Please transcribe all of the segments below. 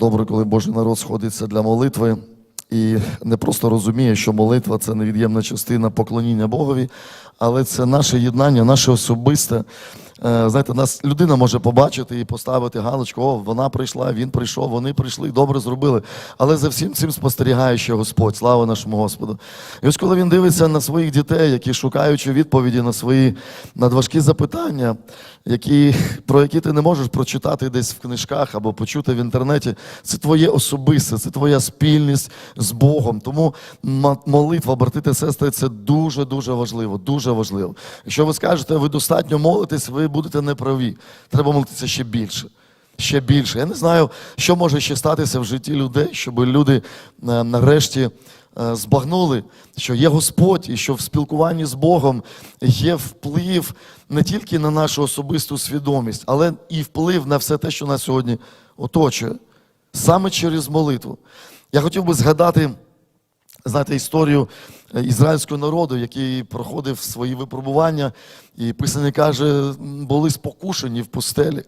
Добре, коли Божий народ сходиться для молитви і не просто розуміє, що молитва це невід'ємна частина поклоніння Богові, але це наше єднання, наше особисте. Е, Знаєте, нас людина може побачити і поставити галочку, о, вона прийшла, він прийшов, вони прийшли, добре зробили. Але за всім цим спостерігає ще Господь, слава нашому Господу. І ось коли він дивиться на своїх дітей, які шукаючи відповіді на свої надважкі запитання, які, про які ти не можеш прочитати десь в книжках або почути в інтернеті, це твоє особисте, це твоя спільність з Богом. Тому молитва, брати та сестри, це дуже дуже важливо. Дуже важливо. Якщо ви скажете, ви достатньо молитесь, ви будете неправі. Треба молитися ще більше. Ще більше. Я не знаю, що може ще статися в житті людей, щоб люди е, нарешті е, збагнули, що є Господь, і що в спілкуванні з Богом є вплив не тільки на нашу особисту свідомість, але і вплив на все те, що нас сьогодні оточує, саме через молитву. Я хотів би згадати знаєте, історію е, ізраїльського народу, який проходив свої випробування, і писання каже, були спокушені в пустелі.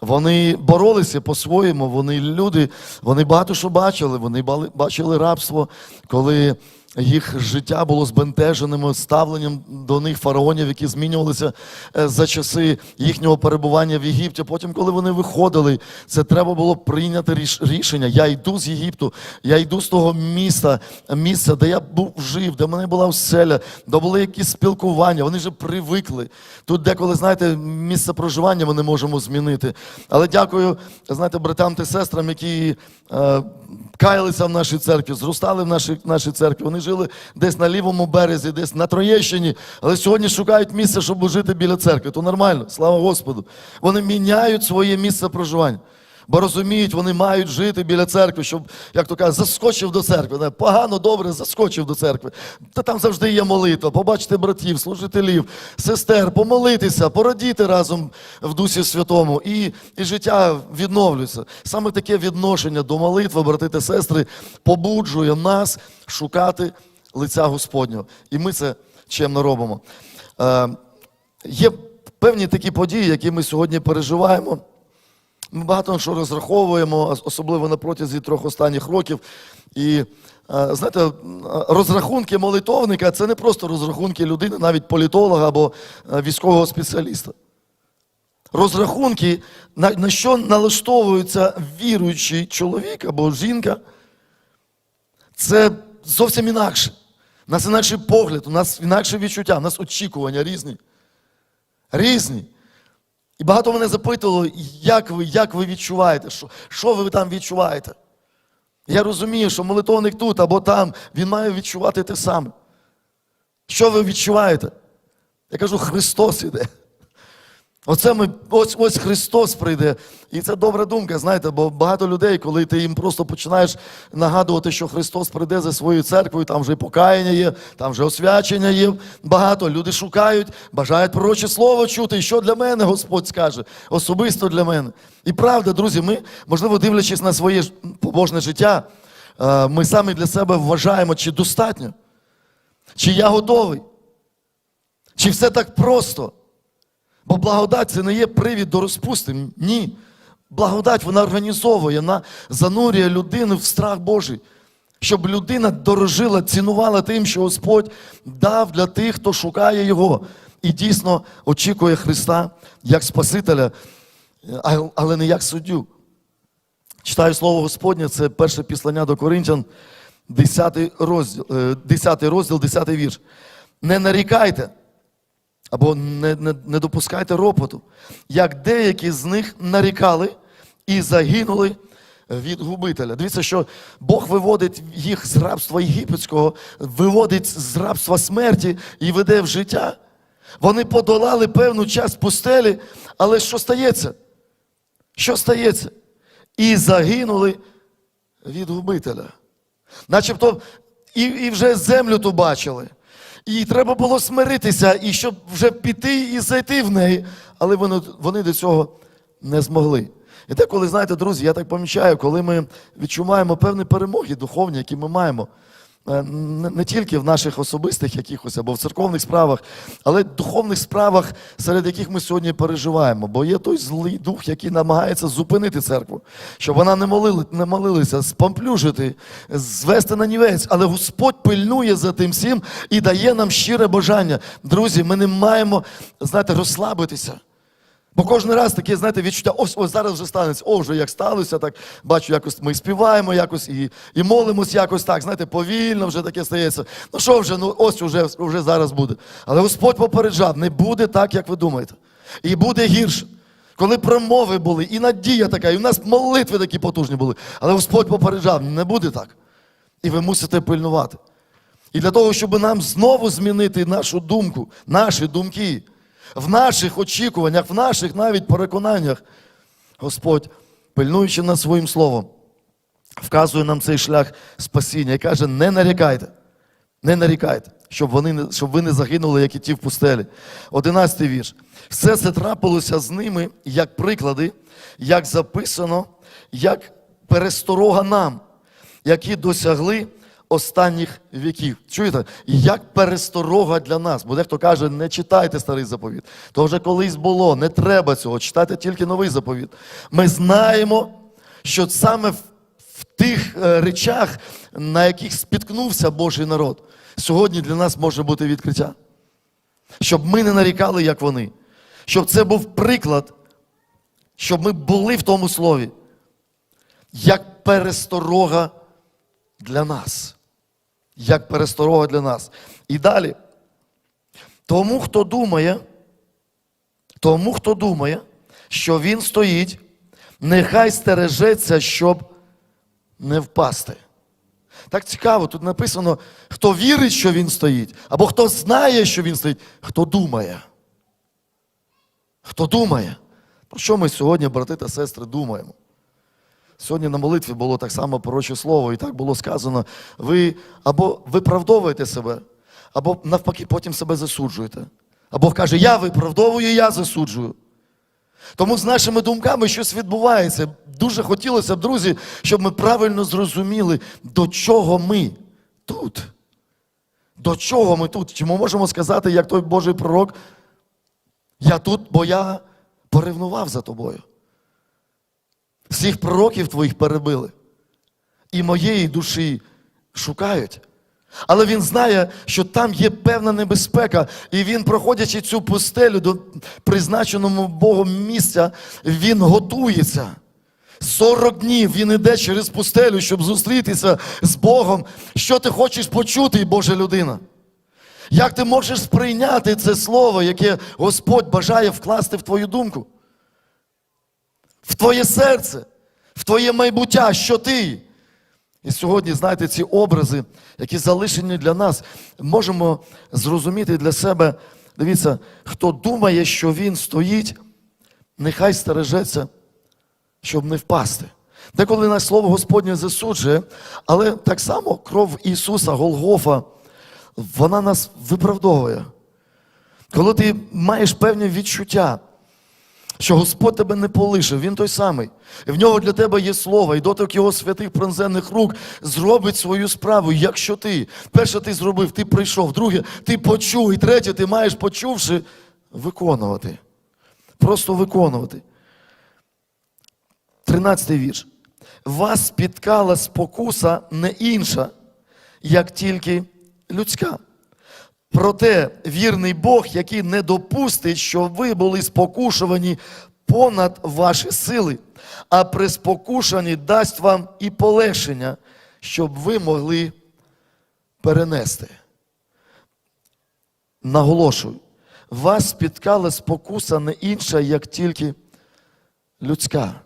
Вони боролися по-своєму, вони люди, вони багато що бачили, вони бачили рабство, коли їх життя було збентеженим ставленням до них фараонів, які змінювалися е, за часи їхнього перебування в Єгипті. Потім, коли вони виходили, це треба було прийняти ріш- рішення. Я йду з Єгипту, я йду з того міста, місця, де я був жив, де мене була оселя, де були якісь спілкування. Вони вже привикли. Тут деколи, знаєте, місце проживання ми не можемо змінити. Але дякую, знаєте, братам та сестрам, які каялися в нашій церкві, зростали в нашій, нашій церкві. Вони жили десь на лівому березі, десь на Троєщині, але сьогодні шукають місце, щоб жити біля церкви. То нормально, слава Господу. Вони міняють своє місце проживання. Бо розуміють, вони мають жити біля церкви, щоб, як то кажуть, заскочив до церкви. Погано, добре, заскочив до церкви. Та там завжди є молитва, побачити братів, служителів, сестер, помолитися, порадіти разом в Дусі Святому, і, і життя відновлюється. Саме таке відношення до молитви, брати та сестри, побуджує нас шукати лиця Господнього. І ми це чемно робимо. Е, є певні такі події, які ми сьогодні переживаємо. Ми багато що розраховуємо, особливо на протязі трьох останніх років. І е, знаєте, розрахунки молитовника це не просто розрахунки людини, навіть політолога або е, військового спеціаліста. Розрахунки, на що налаштовується віруючий чоловік або жінка, це зовсім інакше. У нас інакший погляд, у нас інакше відчуття, у нас очікування різні. Різні. І багато мене запитувало, як ви, як ви відчуваєте, що, що ви там відчуваєте. Я розумію, що молитовник тут або там, він має відчувати те саме. Що ви відчуваєте? Я кажу, Христос іде. Оце ми, ось, ось Христос прийде. І це добра думка, знаєте, бо багато людей, коли ти їм просто починаєш нагадувати, що Христос прийде за своєю церквою, там вже покаяння є, там вже освячення є. Багато люди шукають, бажають пророче слово чути. І що для мене Господь скаже? Особисто для мене. І правда, друзі, ми, можливо, дивлячись на своє побожне життя, е, ми самі для себе вважаємо, чи достатньо, чи я готовий, чи все так просто. Бо благодать це не є привід до розпусти. Ні. Благодать вона організовує, вона занурює людину в страх Божий, щоб людина дорожила, цінувала тим, що Господь дав для тих, хто шукає Його і дійсно очікує Христа як Спасителя, але не як суддю. Читаю слово Господнє, це перше післання до Коринтян, 10 розділ, е, 10 розділ, 10 вірш. Не нарікайте. Або не, не, не допускайте ропоту, як деякі з них нарікали і загинули від губителя. Дивіться, що Бог виводить їх з рабства єгипетського, виводить з рабства смерті і веде в життя. Вони подолали певну час пустелі, але що стається? Що стається? І загинули від губителя. Начебто і, і вже землю ту бачили. І треба було смиритися, і щоб вже піти і зайти в неї, але вони, вони до цього не змогли. І деколи, знаєте, друзі, я так помічаю, коли ми відчуваємо певні перемоги духовні, які ми маємо. Е, не, тільки в наших особистих якихось або в церковних справах, але й духовних справах, серед яких ми сьогодні переживаємо. Бо є той злий дух, який намагається зупинити церкву, щоб вона не молили, не молилася, спамплюжити, звести на нівець. Але Господь пильнує за тим всім і дає нам щире бажання. Друзі, ми не маємо, знаєте, розслабитися. Бо кожен раз таке, знаєте, відчуття, ось ось зараз вже станеться, о, вже як сталося, так бачу, якось ми співаємо якось і, і молимось якось так, знаєте, повільно вже таке стається. Ну що вже, ну ось вже, вже зараз буде. Але Господь попереджав, не буде так, як ви думаєте. І буде гірше. Коли промови були, і надія така, і в нас молитви такі потужні були. Але Господь попереджав, не буде так. І ви мусите пильнувати. І для того, щоб нам знову змінити нашу думку, наші думки, в наших очікуваннях, в наших навіть переконаннях, Господь, пильнуючи над своїм словом, вказує нам цей шлях спасіння і каже: не нарікайте, не нарікайте, щоб, вони, щоб ви не загинули, як і ті в пустелі. Одинадцятий вірш. Все це трапилося з ними як приклади, як записано, як пересторога нам, які досягли останніх віків. Чуєте? Як пересторога для нас. Бо дехто каже, не читайте старий заповіт. То вже колись було, не треба цього, читайте тільки новий заповіт. Ми знаємо, що саме в, тих е, речах, на яких спіткнувся Божий народ, сьогодні для нас може бути відкриття. Щоб ми не нарікали, як вони. Щоб це був приклад, щоб ми були в тому слові, як пересторога для нас. Як пересторога для нас. І далі. Тому, хто думає, тому, хто думає, що він стоїть, нехай стережеться, щоб не впасти. Так цікаво, тут написано, хто вірить, що він стоїть, або хто знає, що він стоїть, хто думає. Хто думає? Про що ми сьогодні, брати та сестри, думаємо? Сьогодні на молитві було так само пороче слово, і так було сказано: ви або виправдовуєте себе, або навпаки потім себе засуджуєте. Або каже, я виправдовую, я засуджую. Тому з нашими думками щось відбувається. Дуже хотілося б, друзі, щоб ми правильно зрозуміли, до чого ми тут. До чого ми тут? Чи ми можемо сказати, як той Божий пророк, я тут, бо я поревнував за тобою. Всіх пророків твоїх перебили. І моєї душі шукають. Але він знає, що там є певна небезпека, і він, проходячи цю пустелю до призначеному Богом місця, він готується. 40 днів він іде через пустелю, щоб зустрітися з Богом. Що ти хочеш почути, Божа людина? Як ти можеш сприйняти це слово, яке Господь бажає вкласти в твою думку? В твоє серце, в твоє майбуття, що ти? І сьогодні, знаєте, ці образи, які залишені для нас, можемо зрозуміти для себе. Дивіться, хто думає, що він стоїть, нехай стережеться, щоб не впасти. Деколи нас слово Господнє засуджує, але так само кров Ісуса, Голгофа, вона нас виправдовує. Коли ти маєш певні відчуття, що Господь тебе не полишив, Він той самий. І в нього для тебе є слово, і дотик його святих пронзених рук зробить свою справу, якщо ти. Перше ти зробив, ти прийшов, друге, ти почув, і третє, ти маєш, почувши, виконувати. Просто виконувати. Тринадцятий вірш. Вас спіткала спокуса не інша, як тільки людська. Проте вірний Бог, який не допустить, щоб ви були спокушувані понад ваші сили, а при спокушанні дасть вам і полегшення, щоб ви могли перенести. Наголошую, вас спіткала спокуса не інша, як тільки людська.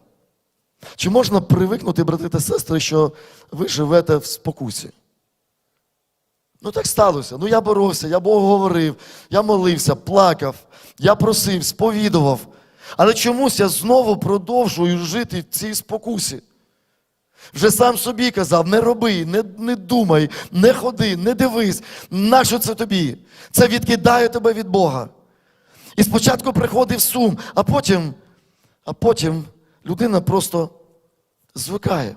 Чи можна привикнути, брати та сестри, що ви живете в спокусі? Ну так сталося. Ну я боровся, я Богу говорив, я молився, плакав, я просив, сповідував. Але чомусь я знову продовжую жити в цій спокусі. Вже сам собі казав: не роби, не, не думай, не ходи, не дивись. Нащо це тобі? Це відкидає тебе від Бога. І спочатку приходив сум, а потім, а потім людина просто звикає.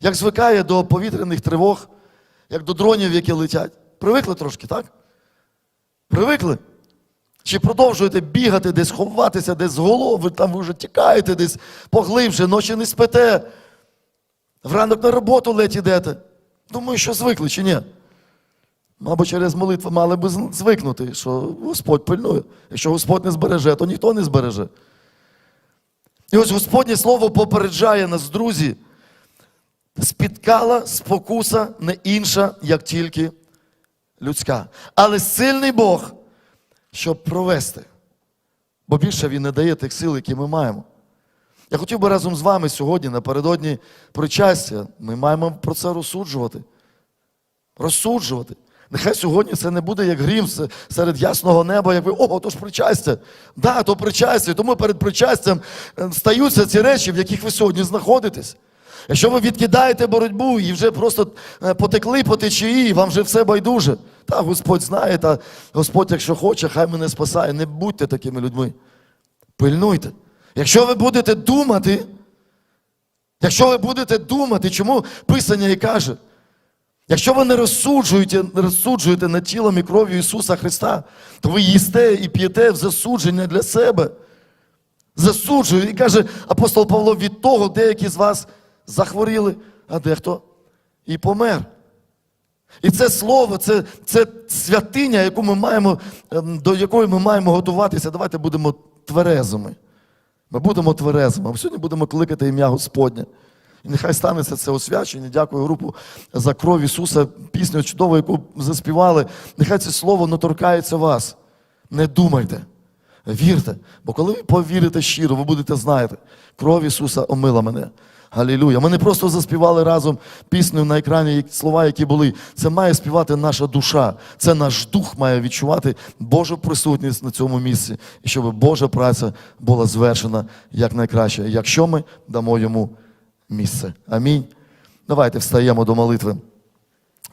Як звикає до повітряних тривог, Як до дронів, які летять. Привикли трошки, так? Привикли? Чи продовжуєте бігати, десь ховатися, десь з голови, там ви вже тікаєте десь поглибше, ночі не спите. Вранок на роботу ледь ідете. Думаю, що звикли чи ні? Мабуть, через молитву мали би звикнути, що Господь пильнує. Якщо Господь не збереже, то ніхто не збереже. І ось Господнє Слово попереджає нас, друзі, спіткала спокуса не інша, як тільки людська. Але сильний Бог, щоб провести. Бо більше Він не дає тих сил, які ми маємо. Я хотів би разом з вами сьогодні, напередодні причастя, ми маємо про це розсуджувати. Розсуджувати. Нехай сьогодні це не буде як грім серед ясного неба, як ви, ого, то ж причастя. Да, то причастя. Тому перед причастям е, стаються ці речі, в яких ви сьогодні знаходитесь. Якщо ви відкидаєте боротьбу і вже просто е, потекли по течії, вам вже все байдуже. Та Господь знає, та Господь, якщо хоче, хай мене спасає. Не будьте такими людьми. Пильнуйте. Якщо ви будете думати, якщо ви будете думати, чому Писання і каже, якщо ви не розсуджуєте, не розсуджуєте над тілом і кров'ю Ісуса Христа, то ви їсте і п'єте в засудження для себе. Засуджую. І каже апостол Павло, від того деякі з вас захворіли, а дехто і помер. І це слово, це, це святиня, яку ми маємо, ем, до якої ми маємо готуватися. Давайте будемо тверезими. Ми будемо тверезими. Ми сьогодні будемо кликати ім'я Господнє. І нехай станеться це освячення. Дякую групу за кров Ісуса, пісню чудову, яку заспівали. Нехай це слово не торкається вас. Не думайте, вірте. Бо коли ви повірите щиро, ви будете знаєте, кров Ісуса омила мене. Галілюя. Ми не просто заспівали разом пісню на екрані слова, які були. Це має співати наша душа. Це наш дух має відчувати Божу присутність на цьому місці. І щоб Божа праця була звершена якнайкраще, якщо ми дамо йому місце. Амінь. Давайте встаємо до молитви.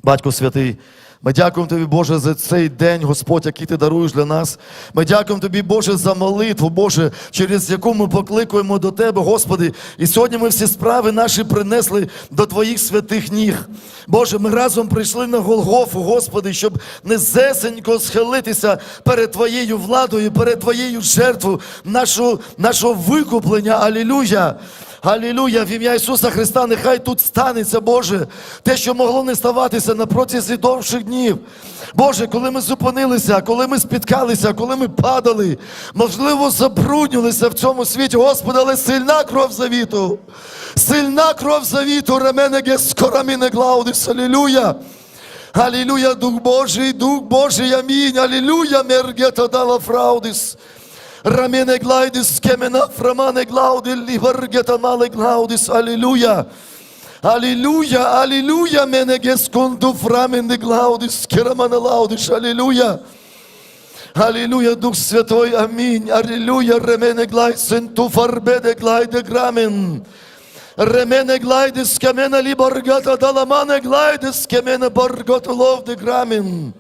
Батько святий, ми дякуємо тобі, Боже, за цей день, Господь, який ти даруєш для нас. Ми дякуємо тобі, Боже, за молитву, Боже, через яку ми покликуємо до Тебе, Господи. І сьогодні ми всі справи наші принесли до Твоїх святих ніг. Боже, ми разом прийшли на Голгофу, Господи, щоб незесенько схилитися перед Твоєю владою, перед Твоєю жертвою, нашого, нашого викуплення. Алілюя! Алілюя, в ім'я Ісуса Христа, нехай тут станеться, Боже, те, що могло не ставатися на протязі довших днів. Боже, коли ми зупинилися, коли ми спіткалися, коли ми падали, можливо, забруднилися в цьому світі, Господи, але сильна кров завіту, сильна кров завіту, ремене гескораміне глаудис, алілюя. Алілюя, Дух Божий, Дух Божий, амінь, алілюя, мергета дала фраудис. Рамene glaudis, kemena framane glaudi, libergeta male glaudis, аллилуйя. Аллилуйя, аллилуйя, мене гескунду de glaudis, керамане laudis, аллилуйя. Аллилуйя, Дух Святой, аминь. Аллилуйя, ремене глайсен ту фарбеде глайде грамен. Ремене глайдес кемена либоргата даламане глайдес кемена борготу ловде грамен.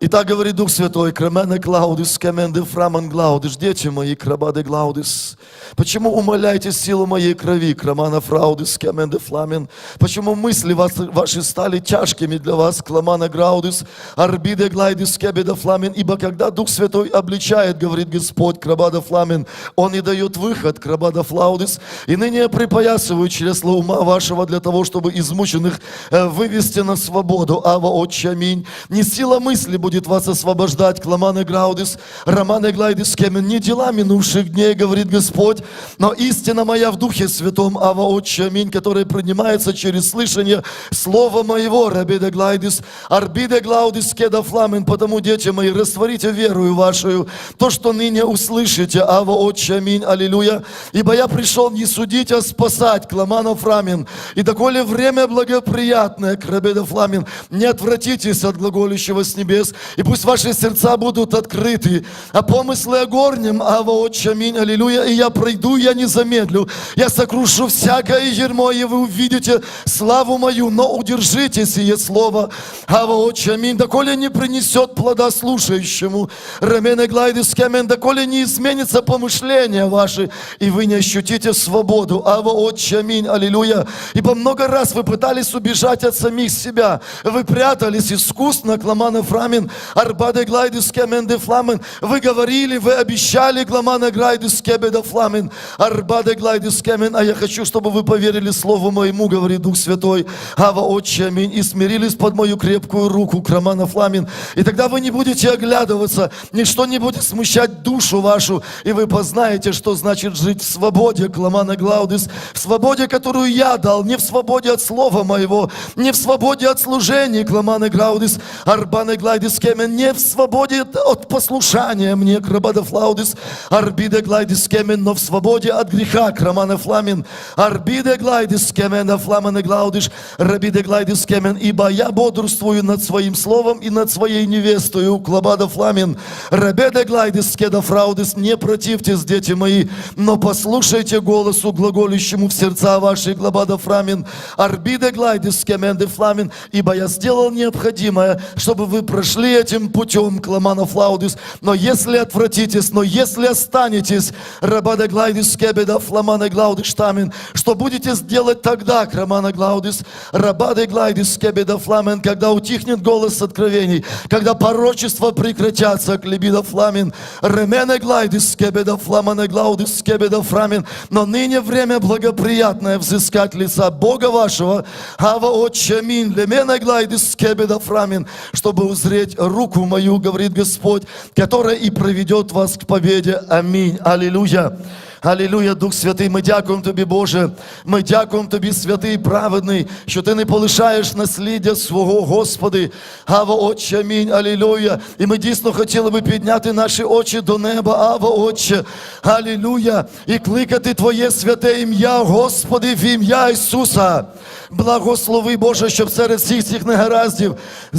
И так говорит Дух Святой, Кремене Клаудис, Кеменде Фраман Глаудиш, дети мои, Крабаде Глаудис. Почему умоляете силу моей крови, Крамана Фраудис, Кеменде Фламен? Почему мысли ваши стали тяжкими для вас, Кламана Граудис, Арбиде Глайдис, Кебеда Фламен? Ибо когда Дух Святой обличает, говорит Господь, Крабада Фламен, Он и дает выход, Крабада Флаудис, и ныне припоясываю чресла ума вашего для того, чтобы измученных э, вывести на свободу. Ава, Отче, аминь. Не сила мысли вас освобождать, Кламаны Граудис, Романы Глайдис, Кемен, не дела минувших дней, говорит Господь, но истина моя в Духе Святом, Ава, Отче, аминь, которая принимается через слышание Слова моего, Рабиде Глайдис, Арбиде Глаудис, Кеда Фламен, потому, дети мои, растворите верою вашу, то, что ныне услышите, Ава, Отче, аминь, аллилуйя, ибо я пришел не судить, а спасать, Кламана Фламен, и доколе время благоприятное, Крабеда Фламен, не отвратитесь от глаголющего с небес, И пусть ваши сердца будут открыты, а помыслы о горнем, Ава, Отче, аминь, аллилуйя. И я пройду, я не замедлю, я сокрушу всякое ермо, и вы увидите славу мою, но удержите сие слово, Ава, Отче, аминь, доколе не принесет плода слушающему, Рамене глайдис кемен, доколе не изменится помышления ваши, и вы не ощутите свободу, Ава, Отче, аминь, аллилуйя. Ибо много раз вы пытались убежать от самих себя, вы прятались искусно, Кламана Фрамин, Арбаде глайдис кемен де фламен, вы говорили, вы обещали, Кламана глайдис кебеда фламен, Арбаде глайдис кемен, а я хочу, чтобы вы поверили Слову моему, говорит Дух Святой, Ава, Отче, аминь, и смирились под мою крепкую руку, Крамана Фламин, и тогда вы не будете оглядываться, ничто не будет смущать душу вашу, и вы познаете, что значит жить в свободе, Кламана Глаудис, в свободе, которую я дал, не в свободе от слова моего, не в свободе от служения, Кламана Глаудис, Арбана Глайдис Кемен, не в свободе от послушания. Мне, Крабада Флаудис, Арбиде Глайдис Кемен, но в свободе от греха, Крамана Фламин, Арбиде Глайдис Кемен, Фламана Глаудиш, Рабиде Глайдис Кемен, ибо я бодрствую над своим словом и над своей невестою, Клабада Фламин, Рабеде Глайдис Кеда Фраудис, не противьтесь, дети мои, но послушайте голосу глаголющему в сердца ваши, Глабада Фрамин, Арбиде Глайдис Кемен де Фламин, ибо я сделал необходимое, чтобы вы прошли этим путем, Кламана Флаудис, но если отвратитесь, но если останетесь, Рабада Глайдис Кебеда Фламана Глаудис Штамин, что будете сделать тогда, Крамана Глаудис, Рабада Глайдис Кебеда Фламен, когда утихнет голос откровений, когда порочества прекратятся, Клебида Фламин, Ремене Глайдис Кебеда Фламана Глаудис Кебеда Фрамин, но ныне время благоприятное взыскать лица Бога вашего, Ава Отче Аминь, Лемена Глайдис Кебеда Фрамин, чтобы узреть руку мою, говорит Господь, которая и проведет вас к победе. Аминь. Аллилуйя. Алілюя, Дух Святий, ми дякуємо Тобі, Боже. Ми дякуємо Тобі, святий праведний, що Ти не полишаєш насліддя свого, Господи. Ава, Отче, амінь, алілюя. І ми дійсно хотіли би підняти наші очі до неба, Ава, Отче, алілюя. І кликати Твоє святе ім'я, Господи, в ім'я Ісуса. Благослови, Боже, щоб серед всіх цих негараздів,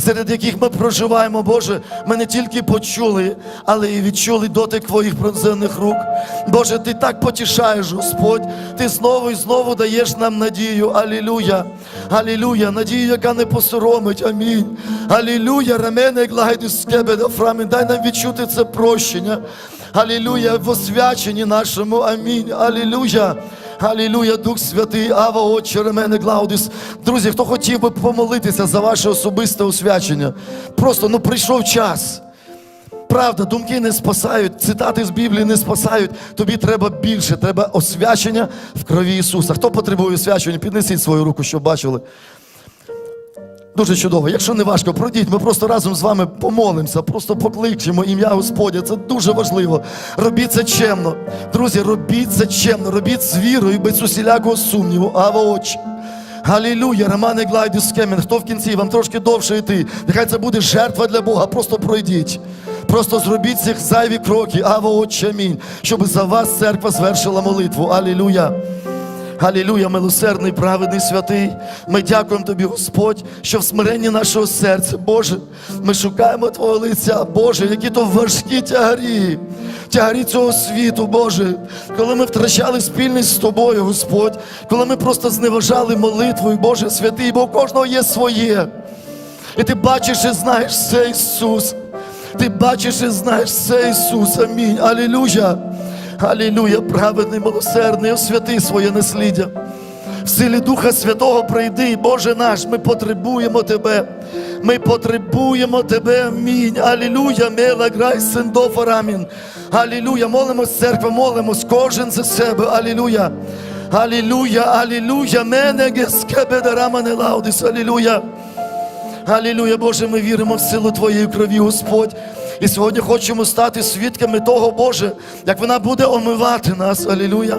серед яких ми проживаємо, Боже, ми не тільки почули, але і відчули дотик Твоїх пронзених рук. Боже, Ти так потішаєш, Господь. Ти знову і знову даєш нам надію. Алілюя. Алілюя. Надію, яка не посоромить. Амінь. Алілюя. Рамене скебеда фрамін. Дай нам відчути це прощення. Алілюя. В освяченні нашому. Амінь. Алілюя. Алілюя, Дух Святий, Ава, Отче, Ремене, Глаудис. Друзі, хто хотів би помолитися за ваше особисте освячення? Просто ну прийшов час. Правда, думки не спасають, цитати з Біблії не спасають. Тобі треба більше, треба освячення в крові Ісуса. Хто потребує освячення? Піднесіть свою руку, щоб бачили. Дуже чудово. Якщо не важко, пройдіть, ми просто разом з вами помолимося, просто покличемо ім'я Господня. Це дуже важливо. Робіть це чемно. Друзі, робіть це чемно, робіть з вірою без усілякого сумніву. Ава очі. Галілюя, Романе Глайдус Кемен. Хто в кінці? Вам трошки довше йти. Нехай це буде жертва для Бога. Просто пройдіть. Просто зробіть цих зайві кроки. Ава Отче, амінь. Щоб за вас церква звершила молитву. Алілюя. Алілюя, милосердний, праведний, святий. Ми дякуємо Тобі, Господь, що в смиренні нашого серця, Боже, ми шукаємо Твого лиця, Боже, які то важкі тягарі, тягарі цього світу, Боже, коли ми втрачали спільність з Тобою, Господь, коли ми просто зневажали молитвою, Боже святий, бо у кожного є своє. І ти бачиш і знаєш все Ісус. Ти бачиш і знаєш все Ісус. Амінь. Алілюя. Алілюя, праведний, милосердний, освяти своє насліддя. В силі Духа Святого прийди, Боже наш, ми потребуємо Тебе. Ми потребуємо Тебе. Амінь. Алілюя, мела грай сендофар, амінь. Алілюя, молимось, церква, молимось, кожен за себе. Алілюя. Алілюя, алілюя, мене рамане лаудис, алілюя. Алілюя, Боже, ми віримо в силу Твоєї крові, Господь. І сьогодні хочемо стати свідками того, Боже, як вона буде омивати нас. Алілюя.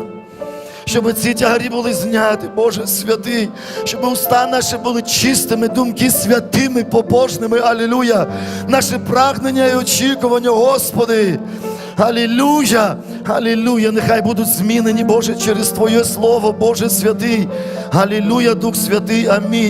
Щоб ці тягарі були зняті, Боже святий, щоб уста наші були чистими, думки святими, побожними. Алілюя. Наше прагнення і очікування, Господи. Алілюя, Алілюя, нехай будуть змінені, Боже, через Твоє Слово, Боже святий. Алілюя, Дух Святий, Амінь.